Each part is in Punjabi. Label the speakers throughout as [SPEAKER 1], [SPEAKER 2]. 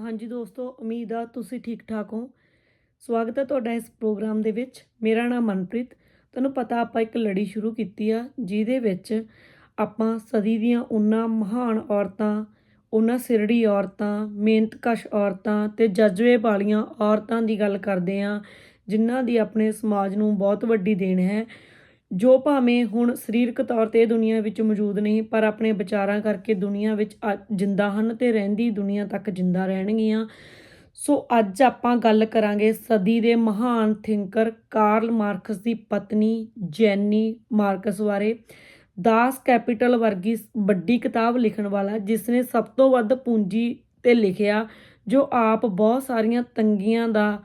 [SPEAKER 1] ਹਾਂਜੀ ਦੋਸਤੋ, ਉਮੀਦ ਆ ਤੁਸੀਂ ਠੀਕ ਠਾਕ ਹੋ। ਸਵਾਗਤ ਹੈ ਤੁਹਾਡਾ ਇਸ ਪ੍ਰੋਗਰਾਮ ਦੇ ਵਿੱਚ। ਮੇਰਾ ਨਾਮ ਮਨਪ੍ਰੀਤ। ਤੁਹਾਨੂੰ ਪਤਾ ਆਪਾਂ ਇੱਕ ਲੜੀ ਸ਼ੁਰੂ ਕੀਤੀ ਆ, ਜਿਹਦੇ ਵਿੱਚ ਆਪਾਂ ਸਦੀ ਦੀਆਂ ਉਹਨਾਂ ਮਹਾਨ ਔਰਤਾਂ ਉਹਨਾਂ ਸਿਰੜੀ ਔਰਤਾਂ, ਮਿਹਨਤਕਸ਼ ਔਰਤਾਂ ਤੇ ਜਜ਼ਬੇ ਵਾਲੀਆਂ ਔਰਤਾਂ ਦੀ ਗੱਲ ਕਰਦੇ ਆ, ਜਿਨ੍ਹਾਂ ਦੀ ਆਪਣੇ ਸਮਾਜ ਨੂੰ ਬਹੁਤ ਵੱਡੀ ਦੇਣ ਹੈ। ਜੋ ਭਾਵੇਂ ਹੁਣ ਸਰੀਰਕ ਤੌਰ ਤੇ ਦੁਨੀਆ ਵਿੱਚ ਮੌਜੂਦ ਨਹੀਂ, ਪਰ ਆਪਣੇ ਵਿਚਾਰਾਂ ਕਰਕੇ ਦੁਨੀਆ ਵਿੱਚ ਅ- ਜਿੰਦਾ ਹਨ ਤੇ ਰਹਿੰਦੀ ਦੁਨੀਆ ਤੱਕ ਜਿੰਦਾ ਰਹਿਣਗੀਆਂ। ਸੋ ਅੱਜ ਆਪਾਂ ਗੱਲ ਕਰਾਂਗੇ ਸਦੀ ਦੇ ਮਹਾਨ ਥਿੰਕਰ ਕਾਰਲ ਮਾਰਕਸ ਦੀ ਪਤਨੀ ਜੈਨੀ ਮਾਰਕਸ ਬਾਰੇ। ਦਾਸ ਕੈਪੀਟਲ ਵਰਗੀ ਵੱਡੀ ਕਿਤਾਬ ਲਿਖਣ ਵਾਲਾ, ਜਿਸ ਨੇ ਸਭ ਤੋਂ ਵੱਧ ਪੂੰਜੀ ਤੇ ਲਿਖਿਆ, ਜੋ ਆਪ ਬਹੁਤ ਸਾਰੀਆਂ ਤੰਗੀਆਂ ਦਾ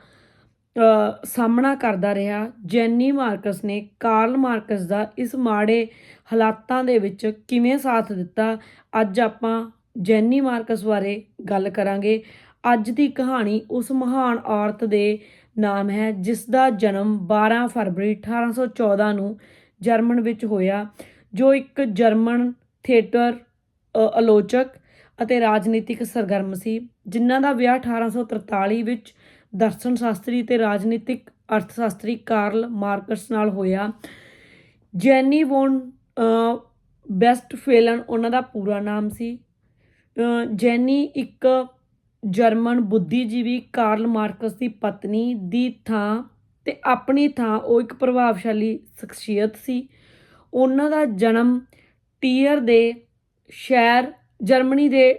[SPEAKER 1] ਸਾਹਮਣਾ ਕਰਦਾ ਰਿਹਾ। ਜੈਨੀ ਮਾਰਕਸ ਨੇ ਕਾਰਲ ਮਾਰਕਸ ਦਾ ਇਸ ਮਾੜੇ ਹਾਲਾਤਾਂ ਦੇ ਵਿੱਚ ਕਿਵੇਂ ਸਾਥ ਦਿੱਤਾ, ਅੱਜ ਆਪਾਂ ਜੈਨੀ ਮਾਰਕਸ ਬਾਰੇ ਗੱਲ ਕਰਾਂਗੇ। ਅੱਜ ਦੀ ਕਹਾਣੀ ਉਸ ਮਹਾਨ ਔਰਤ ਦੇ ਨਾਮ ਹੈ, ਜਿਸ ਦਾ ਜਨਮ 12 ਫਰਵਰੀ 1814 ਨੂੰ ਜਰਮਨ ਵਿੱਚ ਹੋਇਆ, ਜੋ ਇੱਕ ਜਰਮਨ ਥੀਏਟਰ ਆਲੋਚਕ ਅਤੇ ਰਾਜਨੀਤਿਕ ਸਰਗਰਮ ਸੀ, ਜਿਨ੍ਹਾਂ ਦਾ ਵਿਆਹ 1843 ਵਿੱਚ ਦਰਸ਼ਨ ਸ਼ਾਸਤਰੀ ਤੇ ਰਾਜਨੀਤਿਕ ਅਰਥਸ਼ਾਸਤਰੀ ਕਾਰਲ ਮਾਰਕਸ ਨਾਲ ਹੋਇਆ। ਜੈਨੀ ਵੋਨ ਵੈਸਟਫੇਲਨ ਉਹਨਾਂ ਦਾ ਪੂਰਾ ਨਾਮ ਸੀ। ਜੈਨੀ ਇੱਕ ਜਰਮਨ ਬੁੱਧੀਜੀਵੀ ਕਾਰਲ ਮਾਰਕਸ ਦੀ ਪਤਨੀ ਦੀ ਥਾਂ ਤੇ ਆਪਣੀ ਥਾਂ, ਉਹ ਇੱਕ ਪ੍ਰਭਾਵਸ਼ਾਲੀ ਸ਼ਖਸੀਅਤ ਸੀ। ਉਹਨਾਂ ਦਾ ਜਨਮ ਟੀਅਰ ਦੇ ਸ਼ਹਿਰ, ਜਰਮਨੀ ਦੇ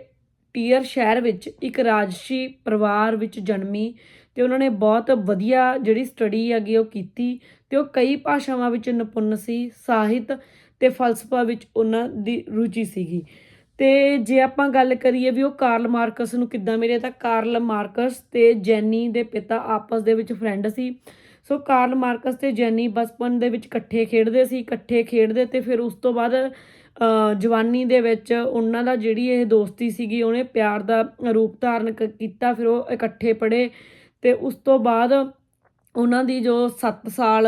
[SPEAKER 1] ਟੀਅਰ ਸ਼ਹਿਰ ਵਿੱਚ ਇੱਕ ਰਾਜਸੀ ਪਰਿਵਾਰ ਵਿੱਚ ਜਨਮੀ। ਤੇ ਉਹਨਾਂ ਨੇ ਬਹੁਤ ਵਧੀਆ ਜਿਹੜੀ ਸਟੱਡੀ ਹੈਗੀ ਉਹ ਕੀਤੀ ਤੇ ਉਹ ਕਈ ਭਾਸ਼ਾਵਾਂ ਵਿੱਚ ਨਿਪੁੰਨ ਸੀ, ਸਾਹਿਤ ਤੇ ਫਲਸਫਾ ਵਿੱਚ ਉਹਨਾਂ ਦੀ ਰੁਚੀ ਸੀਗੀ। ਤੇ ਜੇ ਆਪਾਂ ਗੱਲ ਕਰੀਏ ਵੀ ਉਹ ਕਾਰਲ ਮਾਰਕਸ ਨੂੰ ਕਿੱਦਾਂ ਮਿਲੇ ਤਾਂ ਕਾਰਲ ਮਾਰਕਸ ਤੇ ਜੈਨੀ ਦੇ ਪਿਤਾ ਆਪਸ ਦੇ ਵਿੱਚ ਫਰੈਂਡ ਸੀ। ਸੋ ਕਾਰਲ ਮਾਰਕਸ ਤੇ ਜੈਨੀ ਬਚਪਨ ਦੇ ਵਿੱਚ ਇਕੱਠੇ ਖੇਡਦੇ ਸੀ, ਇਕੱਠੇ ਖੇਡਦੇ ਤੇ ਫਿਰ ਉਸ ਤੋਂ ਬਾਅਦ ਜਵਾਨੀ ਦੇ ਵਿੱਚ ਉਹਨਾਂ ਦਾ ਜਿਹੜੀ ਇਹ ਦੋਸਤੀ ਸੀਗੀ, ਉਹਨੇ ਪਿਆਰ ਦਾ ਰੂਪ ਧਾਰਨ ਕੀਤਾ, ਫਿਰ ਉਹ ਇਕੱਠੇ ਪੜ੍ਹੇ। ਤੇ ਉਸ ਤੋਂ ਬਾਅਦ ਉਹਨਾਂ ਦੀ ਜੋ 7 ਸਾਲ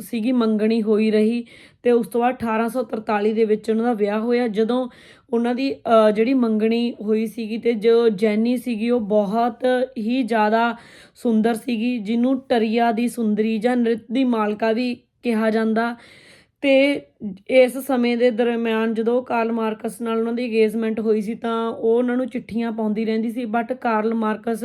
[SPEAKER 1] ਸੀਗੀ ਮੰਗਣੀ ਹੋਈ ਰਹੀ ਤੇ ਉਸ ਤੋਂ ਬਾਅਦ 1843 ਦੇ ਵਿੱਚ ਉਹਨਾਂ ਦਾ ਵਿਆਹ ਹੋਇਆ। ਜਦੋਂ ਉਹਨਾਂ ਦੀ ਜਿਹੜੀ ਮੰਗਣੀ ਹੋਈ ਸੀਗੀ ਤੇ ਜੋ ਜੈਨੀ ਸੀਗੀ ਉਹ ਬਹੁਤ ਹੀ ਜ਼ਿਆਦਾ ਸੁੰਦਰ ਸੀਗੀ, ਜਿਹਨੂੰ ਟਰੀਆ ਦੀ ਸੁੰਦਰੀ ਜਾਂ ਨ੍ਰਿਤ ਦੀ ਮਾਲਕਾ ਵੀ ਕਿਹਾ ਜਾਂਦਾ। ਤੇ ਇਸ ਸਮੇਂ ਦੇ ਦਰਮਿਆਨ ਜਦੋਂ ਕਾਰਲ ਮਾਰਕਸ ਨਾਲ ਉਹਨਾਂ ਦੀ ਅਗੇਜਮੈਂਟ ਹੋਈ ਸੀ ਤਾਂ ਉਹ ਉਹਨਾਂ ਨੂੰ ਚਿੱਠੀਆਂ ਪਾਉਂਦੀ ਰਹਿੰਦੀ ਸੀ ਬਟ ਕਾਰਲ ਮਾਰਕਸ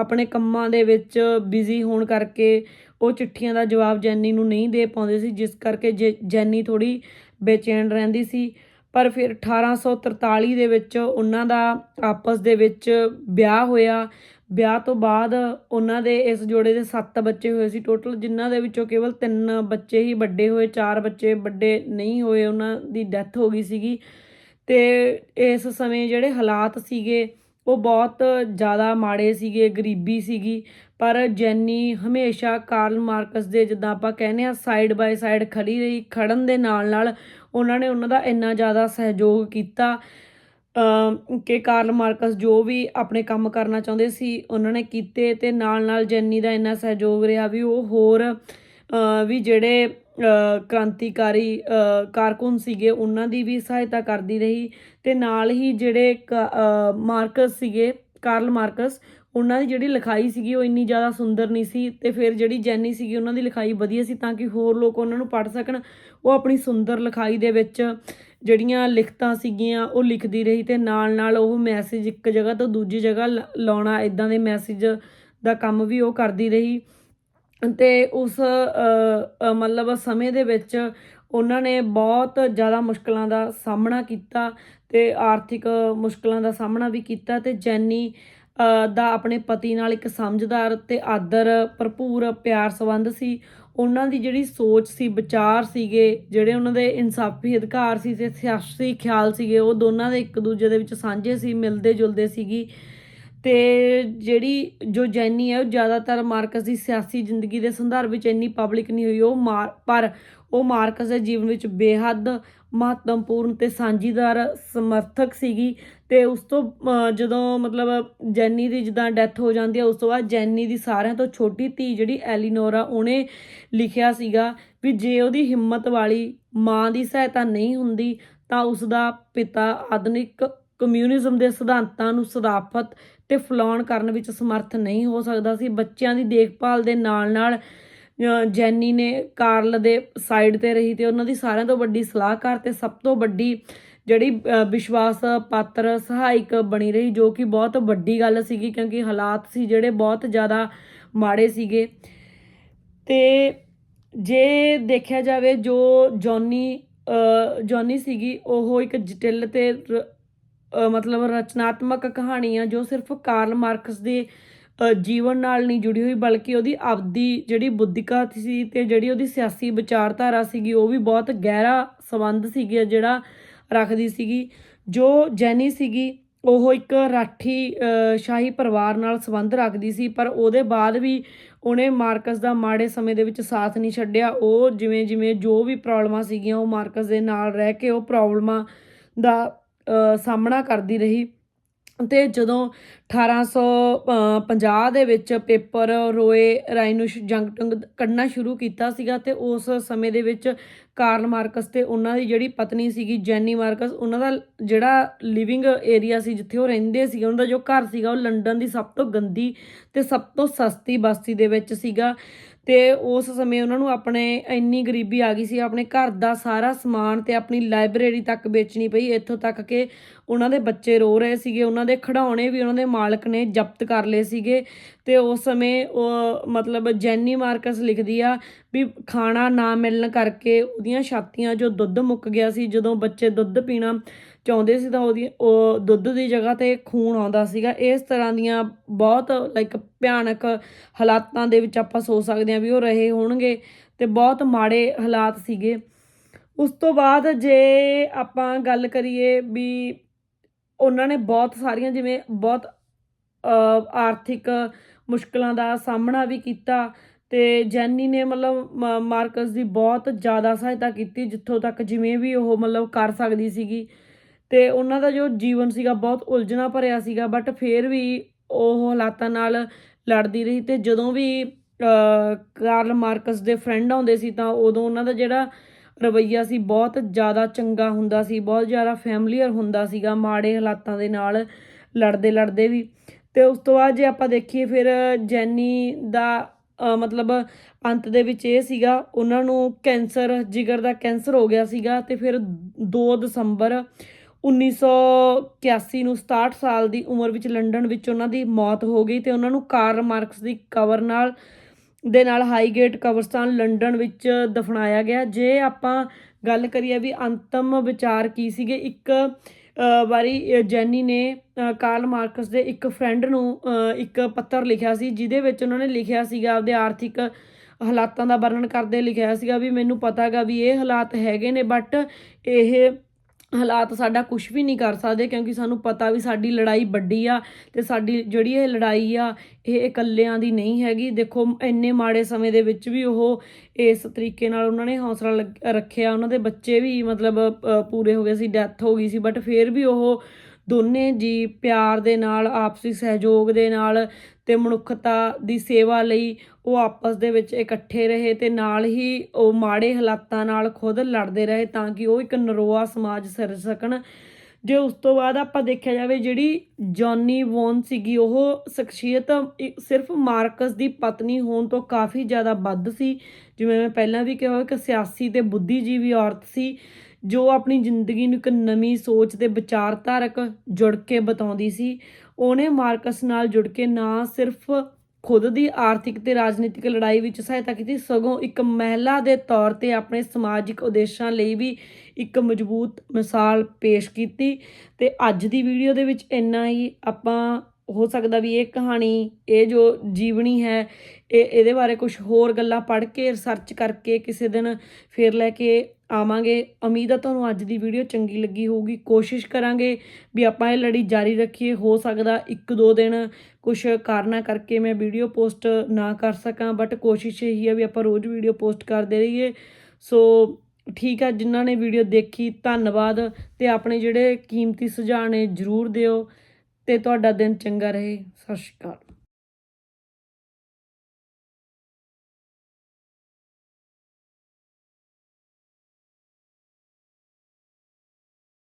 [SPEAKER 1] ਆਪਣੇ ਕੰਮਾਂ ਦੇ ਵਿੱਚ ਬਿਜ਼ੀ ਹੋਣ ਕਰਕੇ ਉਹ ਚਿੱਠੀਆਂ ਦਾ ਜਵਾਬ ਜੈਨੀ ਨੂੰ ਨਹੀਂ ਦੇ ਪਾਉਂਦੇ ਸੀ, ਜਿਸ ਕਰਕੇ ਜੈ- ਜੈਨੀ ਥੋੜੀ ਬੇਚੈਨ ਰਹਿੰਦੀ ਸੀ। ਪਰ ਫਿਰ 1843 ਦੇ ਵਿੱਚ ਉਹਨਾਂ ਦਾ ਆਪਸ ਦੇ ਵਿੱਚ ਵਿਆਹ ਹੋਇਆ। ਵਿਆਹ ਤੋਂ ਬਾਅਦ ਉਹਨਾਂ ਦੇ ਇਸ ਜੋੜੇ ਦੇ 7 ਬੱਚੇ ਹੋਏ ਸੀ ਟੋਟਲ ਜਿਨ੍ਹਾਂ ਦੇ ਵਿੱਚੋਂ ਕੇਵਲ 3 ਬੱਚੇ ਹੀ ਵੱਡੇ ਹੋਏ 4 ਬੱਚੇ ਵੱਡੇ ਨਹੀਂ ਹੋਏ, ਉਹਨਾਂ ਦੀ ਡੈਥ ਹੋ ਗਈ ਸੀਗੀ। ਤੇ ਇਸ ਸਮੇਂ ਜਿਹੜੇ ਹਾਲਾਤ ਸੀਗੇ ਉਹ ਬਹੁਤ ਜ਼ਿਆਦਾ ਮਾੜੇ ਸੀਗੇ, ਗਰੀਬੀ ਸੀਗੀ, ਪਰ ਜੈਨੀ ਹਮੇਸ਼ਾ ਕਾਰਲ ਮਾਰਕਸ ਦੇ ਜਿੱਦਾਂ ਆਪਾਂ ਕਹਿੰਦੇ ਆ ਸਾਈਡ ਬਾਈ ਸਾਈਡ ਖੜੀ ਰਹੀ, ਖੜਨ ਦੇ ਨਾਲ ਨਾਲ ਉਹਨਾਂ ਨੇ ਉਹਨਾਂ ਦਾ ਇੰਨਾ ਜ਼ਿਆਦਾ ਸਹਿਯੋਗ ਕੀਤਾ ਕਿ ਕਾਰਲ ਮਾਰਕਸ ਜੋ ਵੀ ਆਪਣੇ ਕੰਮ ਕਰਨਾ ਚਾਹੁੰਦੇ ਸੀ, ਉਹਨਾਂ ਨੇ ਕੀਤੇ ਤੇ ਨਾਲ ਨਾਲ ਜੈਨੀ ਦਾ ਇੰਨਾ ਸਹਿਯੋਗ ਰਿਹਾ ਵੀ ਉਹ ਹੋਰ ਵੀ ਜਿਹੜੇ ਕ੍ਰਾਂਤੀਕਾਰੀ ਕਾਰਕੁਨ ਸੀਗੇ, ਉਹਨਾਂ ਦੀ ਵੀ ਸਹਾਇਤਾ ਕਰਦੀ ਰਹੀ ਤੇ ਨਾਲ ਹੀ ਜਿਹੜੇ ਕ- ਮਾਰਕਸ ਸੀਗੇ, ਕਾਰਲ ਮਾਰਕਸ, ਉਹਨਾਂ ਦੀ ਜਿਹੜੀ ਲਿਖਾਈ ਸੀਗੀ ਉਹ ਇੰਨੀ ਜ਼ਿਆਦਾ ਸੁੰਦਰ ਨਹੀਂ ਸੀ ਤੇ ਫਿਰ ਜਿਹੜੀ ਜੈਨੀ ਸੀਗੀ, ਉਹਨਾਂ ਦੀ ਲਿਖਾਈ ਵਧੀਆ ਸੀ ਤਾਂ ਕਿ ਹੋਰ ਲੋਕ ਉਹਨਾਂ ਨੂੰ ਪੜ੍ਹ ਸਕਣ। ਉਹ ਆਪਣੀ ਸੁੰਦਰ ਲਿਖਾਈ ਦੇ ਵਿੱਚ ਜਿਹੜੀਆਂ ਲਿਖਤਾਂ ਸੀਗੀਆਂ ਉਹ ਲਿਖਦੀ ਰਹੀ ਤੇ ਨਾਲ ਨਾਲ ਉਹ ਮੈਸੇਜ ਇੱਕ ਜਗ੍ਹਾ ਤੋਂ ਦੂਜੀ ਜਗ੍ਹਾ ਲ- ਲਾਉਣਾ ਇਦਾਂ ਦੇ ਮੈਸੇਜ ਦਾ ਕੰਮ ਵੀ ਉਹ ਕਰਦੀ ਰਹੀ। ਤੇ ਉਸ ਮਤਲਬ ਸਮੇਂ ਦੇ ਵਿੱਚ ਉਹਨਾਂ ਨੇ ਬਹੁਤ ਜ਼ਿਆਦਾ ਮੁਸ਼ਕਲਾਂ ਦਾ ਸਾਹਮਣਾ ਕੀਤਾ ਤੇ ਆਰਥਿਕ ਮੁਸ਼ਕਲਾਂ ਦਾ ਸਾਹਮਣਾ ਵੀ ਕੀਤਾ ਤੇ ਜੈਨੀ ਦਾ ਆਪਣੇ ਪਤੀ ਨਾਲ ਇੱਕ ਸਮਝਦਾਰ ਤੇ ਆਦਰ ਭਰਪੂਰ ਪਿਆਰ ਸੰਬੰਧ ਸੀ। ਉਹਨਾਂ ਦੀ ਜਿਹੜੀ ਸੋਚ ਸੀ, ਵਿਚਾਰ ਸੀਗੇ, ਜਿਹੜੇ ਉਹਨਾਂ ਦੇ ਇਨਸਾਫੀ ਅਧਿਕਾਰ ਸੀ ਤੇ ਸਿਆਸੀ ਖਿਆਲ ਸੀਗੇ, ਉਹ ਦੋਨਾਂ ਦੇ ਇੱਕ ਦੂਜੇ ਦੇ ਵਿੱਚ ਸਾਂਝੇ ਸੀ ਮਿਲਦੇ ਜੁਲਦੇ ਸੀਗੀ। ਤੇ ਜਿਹੜੀ ਜੋ ਜੈਨੀ ਹੈ, ਉਹ ਜ਼ਿਆਦਾਤਰ ਮਾਰਕਸ ਦੀ ਸਿਆਸੀ ਜ਼ਿੰਦਗੀ ਦੇ ਸੰਦਰਭ ਵਿੱਚ ਇੰਨੀ ਪਬਲਿਕ ਨਹੀਂ ਹੋਈ। ਉਹ ਮਾਰ- ਪਰ ਉਹ ਮਾਰਕਸ ਦੇ ਜੀਵਨ ਵਿੱਚ ਬੇਹੱਦ ਮਹੱਤਵਪੂਰਨ ਤੇ ਸਾਂਝੀਦਾਰ ਸਮਰਥਕ ਸੀਗੀ ਤੇ ਉਸ ਤੋਂ ਜਦੋਂ ਮਤਲਬ ਜੈਨੀ ਦੀ ਜਿੱਦਾਂ ਡੈਥ ਹੋ ਜਾਂਦੀ ਹੈ, ਉਸ ਤੋਂ ਬਾਅਦ ਜੈਨੀ ਦੀ ਸਾਰਿਆਂ ਤੋਂ ਛੋਟੀ ਧੀ ਜਿਹੜੀ ਐਲੀਨੋਰਾ, ਉਹਨੇ ਲਿਖਿਆ ਸੀਗਾ ਵੀ ਜੇ ਉਹਦੀ ਹਿੰਮਤ ਵਾਲੀ ਮਾਂ ਦੀ ਸਹਾਇਤਾ ਨਹੀਂ ਹੁੰਦੀ, ਤਾਂ ਉਸ ਦਾ ਪਿਤਾ ਆਧੁਨਿਕ ਕਮਿਊਨਿਜ਼ਮ ਦੇ ਸਿਧਾਂਤਾਂ ਨੂੰ ਸਦਾਫਤ ਤੇ ਫਲਾਉਣ ਕਰਨ ਵਿੱਚ ਸਮਰਥ ਨਹੀਂ ਹੋ ਸਕਦਾ ਸੀ। ਬੱਚਿਆਂ ਦੀ ਦੇਖਭਾਲ ਦੇ ਨਾਲ ਨਾਲ ਜੈਨੀ ਨੇ ਕਾਰਲ ਦੇ ਸਾਈਡ ਤੇ ਰਹੀ ਤੇ ਉਹਨਾਂ ਦੀ ਸਾਰਿਆਂ ਤੋਂ ਵੱਡੀ ਸਲਾਹਕਾਰ ਤੇ ਸਭ ਤੋਂ ਵੱਡੀ ਜਿਹੜੀ ਵਿਸ਼ਵਾਸ ਪਾਤਰ ਸਹਾਇਕ ਬਣੀ ਰਹੀ ਜੋ ਕਿ ਬਹੁਤ ਵੱਡੀ ਗੱਲ ਸੀਗੀ ਕਿਉਂਕਿ ਹਾਲਾਤ ਸੀ ਜਿਹੜੇ ਬਹੁਤ ਜ਼ਿਆਦਾ ਮਾੜੇ ਸੀਗੇ। ਤੇ ਜੇ ਦੇਖਿਆ ਜਾਵੇ ਜੋ ਜੌਨੀ ਅ, ਜੌਨੀ ਸੀਗੀ ਉਹ ਇੱਕ ਜਟਿਲ ਤੇ ਰ- ਮਤਲਬ ਰਚਨਾਤਮਕ ਕਹਾਣੀ ਆ ਜੋ ਸਿਰਫ ਕਾਰਲ ਮਾਰਕਸ ਦੇ ਜੀਵਨ ਨਾਲ ਨਹੀਂ ਜੁੜੀ ਹੋਈ, ਬਲਕਿ ਉਹਦੀ ਆਪਦੀ ਜਿਹੜੀ ਬੁੱਧਿਕਾ ਸੀ ਤੇ ਜਿਹੜੀ ਉਹਦੀ ਸਿਆਸੀ ਵਿਚਾਰਧਾਰਾ ਸੀਗੀ, ਉਹ ਵੀ ਬਹੁਤ ਗਹਿਰਾ ਸੰਬੰਧ ਸੀਗੀ, ਜਿਹੜਾ ਰੱਖਦੀ ਸੀਗੀ। ਜੋ ਜੈਨੀ ਸੀਗੀ, ਉਹ ਇੱਕ ਰਾਠੀ ਸ਼ਾਹੀ ਪਰਿਵਾਰ ਨਾਲ ਸੰਬੰਧ ਰੱਖਦੀ ਸੀ, ਪਰ ਉਹਦੇ ਬਾਅਦ ਵੀ ਉਹਨੇ ਮਾਰਕਸ ਦਾ ਮਾੜੇ ਸਮੇਂ ਦੇ ਵਿੱਚ ਸਾਥ ਨਹੀਂ ਛੱਡਿਆ। ਉਹ ਜਿਵੇਂ ਜਿਵੇਂ ਜੋ ਵੀ ਪ੍ਰੋਬਲਮਾਂ ਸੀਗੀਆਂ, ਉਹ ਮਾਰਕਸ ਦੇ ਨਾਲ ਰਹਿ ਕੇ ਉਹ ਪ੍ਰੋਬਲਮਾਂ ਦਾ ਸਾਹਮਣਾ ਕਰਦੀ ਰਹੀ ਤੇ ਜਦੋਂ 1850 ਦੇ ਵਿੱਚ ਪੇਪਰ ਰੋਏ ਰਾਈਨੁਸ਼ ਜੰਗਟੰਗ ਕੱਢਣਾ ਸ਼ੁਰੂ ਕੀਤਾ ਸੀਗਾ ਤੇ ਉਸ ਸਮੇਂ ਦੇ ਵਿੱਚ ਕਾਰਲ ਮਾਰਕਸ ਤੇ ਉਹਨਾਂ ਦੀ ਜਿਹੜੀ ਪਤਨੀ ਸੀਗੀ ਜੈਨੀ ਮਾਰਕਸ, ਉਹਨਾਂ ਦਾ ਜਿਹੜਾ ਲਿਵਿੰਗ ਏਰੀਆ ਸੀ ਜਿੱਥੇ ਉਹ ਰਹਿੰਦੇ ਸੀ ਉਹਨਾਂ ਦਾ ਜੋ ਘਰ ਸੀਗਾ ਉਹ ਲੰਡਨ ਦੀ ਸਭ ਤੋਂ ਗੰਦੀ ਤੇ ਸਭ ਤੋਂ ਸਸਤੀ ਬਸਤੀ ਦੇ ਵਿੱਚ ਸੀਗਾ। ਤੇ ਉਸ ਸਮੇਂ ਉਹਨਾਂ ਨੂੰ ਆਪਣੇ ਇੰਨੀ ਗਰੀਬੀ ਆ ਗਈ ਸੀ, ਆਪਣੇ ਘਰ ਦਾ ਸਾਰਾ ਸਮਾਨ ਤੇ ਆਪਣੀ ਲਾਇਬ੍ਰੇਰੀ ਤੱਕ ਵੇਚਣੀ ਪਈ। ਇੱਥੋਂ ਤੱਕ ਕਿ ਉਹਨਾਂ ਦੇ ਬੱਚੇ ਰੋ ਰਹੇ ਸੀਗੇ, ਉਹਨਾਂ ਦੇ ਖਿਡੌਣੇ ਵੀ ਉਹਨਾਂ ਦੇ ਮਾਲਕ ਨੇ ਜ਼ਬਤ ਕਰ ਲਏ ਸੀਗੇ। ਤੇ ਉਸ ਸਮੇਂ ਉਹ ਮਤਲਬ ਜੈਨੀ ਮਾਰਕਸ ਲਿਖਦੀ ਆ ਵੀ ਖਾਣਾ ਨਾ ਮਿਲਣ ਕਰਕੇ ਉਹਦੀਆਂ ਛਾਤੀਆਂ ਜੋ ਦੁੱਧ ਮੁੱਕ ਗਿਆ ਸੀ, ਜਦੋਂ ਬੱਚੇ ਦੁੱਧ ਪੀਣਾ ਚਾਹੁੰਦੇ ਸੀ ਤਾਂ ਉਹਦੀ, ਉਹ ਦੁੱਧ ਦੀ ਜਗ੍ਹਾ ਤੇ ਖੂਨ ਆਉਂਦਾ ਸੀਗਾ। ਇਸ ਤਰ੍ਹਾਂ ਦੀਆਂ ਬਹੁਤ ਲਾਈਕ ਭਿਆਨਕ ਹਾਲਾਤਾਂ ਦੇ ਵਿੱਚ ਆਪਾਂ ਸੋਚ ਸਕਦੇ ਹਾਂ ਵੀ ਉਹ ਰਹੇ ਹੋਣਗੇ ਤੇ ਬਹੁਤ ਮਾੜੇ ਹਾਲਾਤ ਸੀਗੇ। ਉਸ ਤੋਂ ਬਾਅਦ ਜੇ ਆਪਾਂ ਗੱਲ ਕਰੀਏ ਵੀ ਉਹਨਾਂ ਨੇ ਬਹੁਤ ਸਾਰੀਆਂ, ਜਿਵੇਂ ਬਹੁਤ ਆਰਥਿਕ ਮੁਸ਼ਕਲਾਂ ਦਾ ਸਾਹਮਣਾ ਵੀ ਕੀਤਾ ਤੇ ਜੈਨੀ ਨੇ ਮਤਲਬ ਮ- ਮਾਰਕਸ ਦੀ ਬਹੁਤ ਜ਼ਿਆਦਾ ਸਹਾਇਤਾ ਕੀਤੀ, ਜਿੱਥੋਂ ਤੱਕ ਜਿਵੇਂ ਵੀ ਉਹ ਮਤਲਬ ਕਰ ਸਕਦੀ ਸੀਗੀ। ਤੇ ਉਹਨਾਂ ਦਾ ਜੋ ਜੀਵਨ ਸੀਗਾ ਬਹੁਤ ਉਲਝਣਾ ਭਰਿਆ ਸੀਗਾ ਬਟ ਫਿਰ ਵੀ ਉਹ ਹਾਲਾਤਾਂ ਨਾਲ ਲੜਦੀ ਰਹੀ ਤੇ ਜਦੋਂ ਵੀ ਕਾਰਲ ਮਾਰਕਸ ਦੇ ਫਰੈਂਡ ਆਉਂਦੇ ਸੀ ਤਾਂ ਉਦੋਂ ਉਹਨਾਂ ਦਾ ਜਿਹੜਾ ਰਵੱਈਆ ਸੀ ਬਹੁਤ ਜ਼ਿਆਦਾ ਚੰਗਾ ਹੁੰਦਾ ਸੀ, ਬਹੁਤ ਜ਼ਿਆਦਾ ਫੈਮਲੀਅਰ ਹੁੰਦਾ ਸੀਗਾ ਮਾੜੇ ਹਾਲਾਤਾਂ ਦੇ ਨਾਲ ਲੜਦੇ ਲੜਦੇ ਵੀ। ਤੇ ਉਸ ਤੋਂ ਬਾਅਦ ਜੇ ਆਪਾਂ ਦੇਖੀਏ ਫਿਰ ਜੈਨੀ ਦਾ ਮਤਲਬ ਅੰਤ ਦੇ ਵਿੱਚ ਇਹ ਸੀਗਾ, ਉਹਨਾਂ ਨੂੰ ਕੈਂਸਰ, ਜਿਗਰ ਦਾ ਕੈਂਸਰ ਹੋ ਗਿਆ ਸੀਗਾ ਤੇ ਫਿਰ 2 ਦਸੰਬਰ 1981 ਨੂੰ 67 ਸਾਲ ਦੀ ਉਮਰ ਵਿੱਚ ਲੰਡਨ ਵਿੱਚ ਉਹਨਾਂ ਦੀ ਮੌਤ ਹੋ ਗਈ ਤੇ ਉਹਨਾਂ ਨੂੰ ਕਾਰਲ ਮਾਰਕਸ ਦੀ ਕਬਰ ਨਾਲ ਦੇ ਨਾਲ ਹਾਈਗੇਟ ਕਬਰਸਤਾਨ ਲੰਡਨ ਵਿੱਚ ਦਫਨਾਇਆ ਗਿਆ। ਜੇ ਆਪਾਂ ਗੱਲ ਕਰੀਏ ਵੀ ਅੰਤਮ ਵਿਚਾਰ ਕੀ ਸੀਗੇ ਇੱਕ ਵਾਰੀ ਜੈਨੀ ਨੇ ਅ, ਕਾਰਲ ਮਾਰਕਸ ਦੇ ਇੱਕ ਫਰੈਂਡ ਨੂੰ ਇੱਕ ਪੱਤਰ ਲਿਖਿਆ ਸੀ ਜਿਹਦੇ ਵਿੱਚ ਉਹਨਾਂ ਨੇ ਲਿਖਿਆ ਸੀਗਾ ਆਪਦੇ ਆਰਥਿਕ ਹਾਲਾਤਾਂ ਦਾ ਵਰਣਨ ਕਰਦੇ ਲਿਖਿਆ ਸੀਗਾ ਵੀ ਮੈਨੂੰ ਪਤਾ ਹੈਗਾ ਵੀ ਇਹ ਹਾਲਾਤ ਹੈਗੇ ਨੇ ਬਟ ਇਹ ਹਾਲਾਤ ਸਾਡਾ ਕੁਝ ਵੀ ਨਹੀਂ ਕਰ ਸਕਦੇ ਕਿਉਂਕਿ ਸਾਨੂੰ ਪਤਾ ਵੀ ਸਾਡੀ ਲੜਾਈ ਵੱਡੀ ਆ ਤੇ ਸਾਡੀ ਜਿਹੜੀ ਇਹ ਲੜਾਈ ਆ, ਇਹ ਇਕੱਲਿਆਂ ਦੀ ਨਹੀਂ ਹੈਗੀ। ਦੇਖੋ, ਇੰਨੇ ਮਾੜੇ ਸਮੇਂ ਦੇ ਵਿੱਚ ਵੀ ਉਹ ਇਸ ਤਰੀਕੇ ਨਾਲ ਉਹਨਾਂ ਨੇ ਹੌਸਲਾ ਲੱਗ- ਰੱਖਿਆ। ਉਹਨਾਂ ਦੇ ਬੱਚੇ ਵੀ ਮਤਲਬ ਪੂਰੇ ਹੋ ਗਏ ਸੀ, ਡੈਥ ਹੋ ਗਈ ਸੀ, ਬਟ ਫਿਰ ਵੀ ਉਹ ਦੋਨੇ ਜੀ ਪਿਆਰ ਦੇ ਨਾਲ, ਆਪਸੀ ਸਹਿਯੋਗ ਦੇ ਨਾਲ ਤੇ ਮਨੁੱਖਤਾ ਦੀ ਸੇਵਾ ਲਈ ਉਹ ਆਪਸ ਦੇ ਵਿੱਚ ਇਕੱਠੇ ਰਹੇ ਤੇ ਨਾਲ ਹੀ ਉਹ ਮਾੜੇ ਹਾਲਾਤਾਂ ਨਾਲ ਖੁਦ ਲੜਦੇ ਰਹੇ ਤਾਂ ਕਿ ਉਹ ਇੱਕ ਨਰੋਆ ਸਮਾਜ ਸਿਰਜ ਸਕਣ। ਜੇ ਉਸ ਤੋਂ ਬਾਅਦ ਆਪਾਂ ਦੇਖਿਆ ਜਾਵੇ ਜਿਹੜੀ ਜੌਨੀ ਵੌਨ ਸੀਗੀ, ਉਹ ਸ਼ਖਸੀਅਤ ਸਿਰਫ ਮਾਰਕਸ ਦੀ ਪਤਨੀ ਹੋਣ ਤੋਂ ਕਾਫੀ ਜ਼ਿਆਦਾ ਵੱਧ ਸੀ। ਜਿਵੇਂ ਮੈਂ ਪਹਿਲਾਂ ਵੀ ਕਿਹਾ ਕਿ ਸਿਆਸੀ ਤੇ ਬੁੱਧੀਜੀਵੀ ਔਰਤ ਸੀ। ਜੋ ਆਪਣੀ ਜ਼ਿੰਦਗੀ ਨੂੰ ਇੱਕ ਨਵੀਂ ਸੋਚ ਤੇ ਵਿਚਾਰਧਾਰਕ ਜੁੜ ਕੇ ਬਤਾਉਂਦੀ ਸੀ, ਉਹਨੇ ਮਾਰਕਸ ਨਾਲ ਜੁੜ ਕੇ ਨਾ ਸਿਰਫ ਖੁਦ ਦੀ ਆਰਥਿਕ ਤੇ ਰਾਜਨੀਤਿਕ ਲੜਾਈ ਵਿੱਚ ਸਹਾਇਤਾ ਕੀਤੀ, ਸਗੋਂ ਇੱਕ ਮਹਿਲਾ ਦੇ ਤੌਰ ਤੇ ਆਪਣੇ ਸਮਾਜਿਕ ਉਦੇਸ਼ਾਂ ਲਈ ਵੀ ਇੱਕ ਮਜ਼ਬੂਤ ਮਿਸਾਲ ਪੇਸ਼ ਕੀਤੀ। ਤੇ ਅੱਜ ਦੀ ਵੀਡੀਓ ਦੇ ਵਿੱਚ ਇੰਨਾ ਹੀ, ਆਪਾਂ ਹੋ ਸਕਦਾ ਵੀ ਇਹ ਕਹਾਣੀ, ਇਹ ਜੋ ਜੀਵਨੀ ਹੈ, ਇਹ, ਇਹਦੇ ਬਾਰੇ ਕੁਝ ਹੋਰ ਗੱਲਾਂ ਪੜ੍ਹ ਕੇ ਰਿਸਰਚ ਕਰਕੇ ਕਿਸੇ ਦਿਨ ਫੇਰ ਲੈ ਕੇ ਆਵਾਂਗੇ। ਉਮੀਦ ਆ ਤੁਹਾਨੂੰ ਅੱਜ ਦੀ ਵੀਡੀਓ ਚੰਗੀ ਲੱਗੀ ਹੋਊਗੀ। ਕੋਸ਼ਿਸ਼ ਕਰਾਂਗੇ ਵੀ ਆਪਾਂ ਇਹ ਲੜੀ ਜਾਰੀ ਰੱਖੀਏ। ਹੋ ਸਕਦਾ ਇੱਕ ਦੋ ਦਿਨ ਕੁਝ ਕਾਰਨਾਂ ਕਰਕੇ ਮੈਂ ਵੀਡੀਓ ਪੋਸਟ ਨਾ ਕਰ ਸਕਾਂ ਬਟ ਕੋਸ਼ਿਸ਼ ਇਹੀ ਹੈ ਵੀ ਆਪਾਂ ਰੋਜ਼ ਵੀਡੀਓ ਪੋਸਟ ਕਰਦੇ ਰਹੀਏ। ਸੋ ਠੀਕ ਆ, ਜਿਨ੍ਹਾਂ ਨੇ ਵੀਡੀਓ ਦੇਖੀ, ਧੰਨਵਾਦ। ਤੇ ਆਪਣੇ ਜਿਹੜੇ ਕੀਮਤੀ ਸੁਝਾਅ ਨੇ ਜਰੂਰ ਦਿਓ। ਤੇ ਤੁਹਾਡਾ ਦਿਨ ਚੰਗਾ ਰਹੇ। ਸਤਿ ਸ਼੍ਰੀ ਅਕਾਲ।